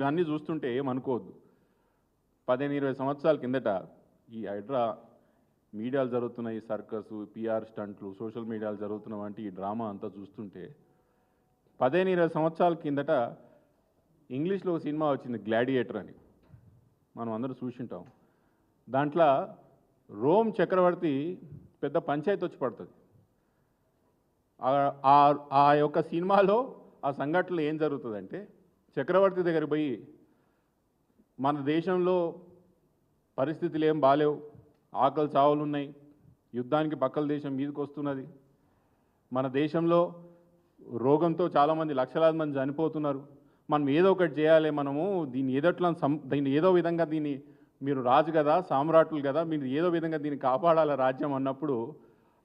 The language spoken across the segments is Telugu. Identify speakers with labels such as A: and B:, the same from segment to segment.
A: ఇవన్నీ చూస్తుంటే ఏమనుకోవద్దు. పదిహేను ఇరవై సంవత్సరాల కిందట ఈ హైడ్రా మీడియాలు జరుగుతున్న ఈ సర్కస్ పిఆర్ స్టంట్లు సోషల్ మీడియాలు జరుగుతున్న వంటి ఈ డ్రామా అంతా చూస్తుంటే పదిహేను ఇరవై సంవత్సరాల కిందట ఇంగ్లీష్లో ఒక సినిమా వచ్చింది గ్లాడియేటర్ అని. మనం అందరూ చూసింటాం. దాంట్లో రోమ్ చక్రవర్తి పెద్ద పంచాయతీ వచ్చి పడుతుంది. ఆ- ఆ- ఆ యొక్క సినిమాలో ఆ సంఘటనలో ఏం జరుగుతుందంటే చక్రవర్తి దగ్గరికి పోయి మన దేశంలో పరిస్థితులు ఏం బాలేవు. ఆకలి చావులు ఉన్నాయి. యుద్ధానికి పక్కల దేశం మీదకి వస్తున్నది. మన దేశంలో రోగంతో చాలామంది లక్షలాది మంది చనిపోతున్నారు. మనం ఏదో ఒకటి చేయాలి. మనము దీన్ని ఏదోట్లా సం దీన్ని ఏదో విధంగా దీన్ని మీరు రాజు కదా సామ్రాట్లు కదా మీరు ఏదో విధంగా దీన్ని కాపాడాలి రాజ్యం అన్నప్పుడు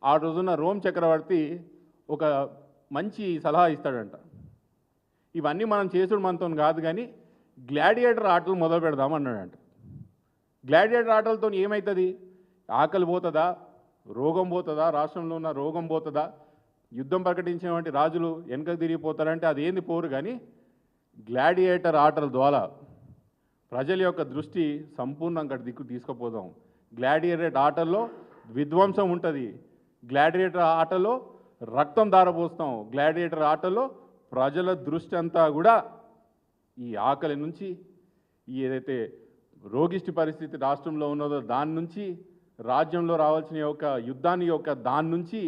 A: ఆ రోజున రోమ్ చక్రవర్తి ఒక మంచి సలహా ఇస్తాడంట. ఇవన్నీ మనం చేసుడు మనతో కాదు కానీ గ్లాడియేటర్ ఆటలు మొదలు పెడదాం అన్నాడంట. గ్లాడియేటర్ ఆటలతో ఏమవుతుంది ఆకలి పోతుందా? రోగం పోతుందా? రాష్ట్రంలో ఉన్న రోగం పోతుందా? యుద్ధం ప్రకటించినటువంటి రాజులు వెనక తిరిగిపోతారంటే అది ఏంది పోరు కానీ గ్లాడియేటర్ ఆటల ద్వారా ప్రజల యొక్క దృష్టి సంపూర్ణంగా దిక్కు తీసుకుపోదాం. గ్లాడియేటర్ ఆటల్లో విధ్వంసం ఉంటుంది. గ్లాడియేటర్ ఆటలో రక్తం దారపోస్తాం గ్లాడియేటర్ ఆటలో ప్రజల దృష్టి అంతా కూడా ఈ ఆకలి నుంచి ఈ ఏదైతే రోగిష్టి పరిస్థితి రాష్ట్రంలో ఉన్నదో దాని నుంచి రాజ్యంలో రావాల్సిన యొక్క యుద్ధాన్ని యొక్క దాని నుంచి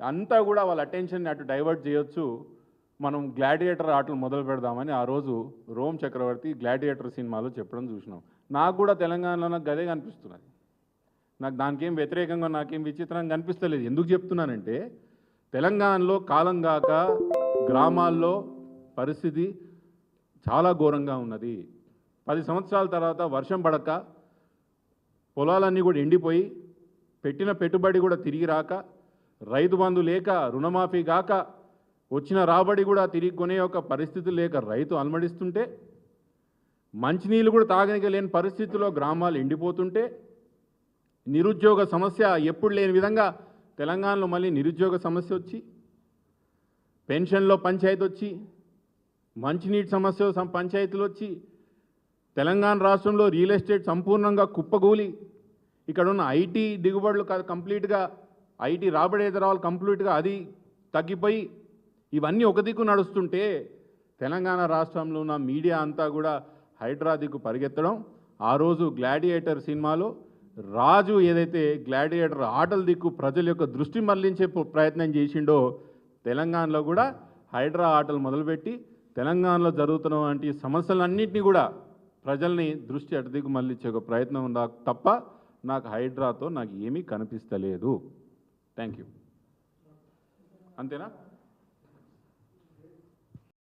A: అంతా కూడా వాళ్ళ అటెన్షన్ని అటు డైవర్ట్ చేయొచ్చు. మనం గ్లాడియేటర్ ఆటలు మొదలు పెడదామని ఆ రోజు రోమ్ చక్రవర్తి గ్లాడియేటర్ సినిమాలో చెప్పడం చూసినాం. నాకు కూడా తెలంగాణలో నాకు గదే కనిపిస్తున్నది. నాకు దానికేం వ్యతిరేకంగా నాకేం విచిత్రంగా కనిపిస్తలేదు. ఎందుకు చెప్తున్నానంటే తెలంగాణలో కాలం కాక గ్రామాల్లో పరిస్థితి చాలా ఘోరంగా ఉన్నది. పది సంవత్సరాల తర్వాత వర్షం పడక పొలాలన్నీ కూడా ఎండిపోయి పెట్టిన పెట్టుబడి కూడా తిరిగి రాక రైతు బంధు లేక రుణమాఫీ కాక వచ్చిన రాబడి కూడా తిరిగి కొనే ఒక పరిస్థితి లేక రైతు అలమడిస్తుంటే మంచినీళ్ళు కూడా తాగనిక లేని పరిస్థితిలో గ్రామాలు ఎండిపోతుంటే నిరుద్యోగ సమస్య ఎప్పుడు లేని విధంగా తెలంగాణలో మళ్ళీ నిరుద్యోగ సమస్య వచ్చి పెన్షన్లో పంచాయతీ వచ్చి మంచినీటి సమస్య పంచాయతీలు వచ్చి తెలంగాణ రాష్ట్రంలో రియల్ ఎస్టేట్ సంపూర్ణంగా కుప్పగూలి ఇక్కడ ఉన్న ఐటీ దిగుబడులు కంప్లీట్గా ఐటీ రాబడి ఏది కంప్లీట్గా అది తగ్గిపోయి ఇవన్నీ ఒక దిక్కు నడుస్తుంటే తెలంగాణ రాష్ట్రంలో ఉన్న మీడియా అంతా కూడా హైడ్రా దిక్కు పరిగెత్తడం ఆ రోజు గ్లాడియేటర్ సినిమాలో రాజు ఏదైతే గ్లాడియేటర్ ఆటల దిక్కు ప్రజల యొక్క దృష్టి మళ్ళించే ప్రయత్నం చేసిండో తెలంగాణలో కూడా హైడ్రా ఆటలు మొదలుపెట్టి తెలంగాణలో జరుగుతున్నటువంటి సమస్యలన్నింటినీ కూడా ప్రజల్ని దృష్టి అటు దిక్కు మళ్ళించే ఒక ప్రయత్నం ఉందా తప్ప నాకు హైడ్రాతో నాకు ఏమీ కనిపిస్తలేదు. థ్యాంక్ యూ అంతేనా?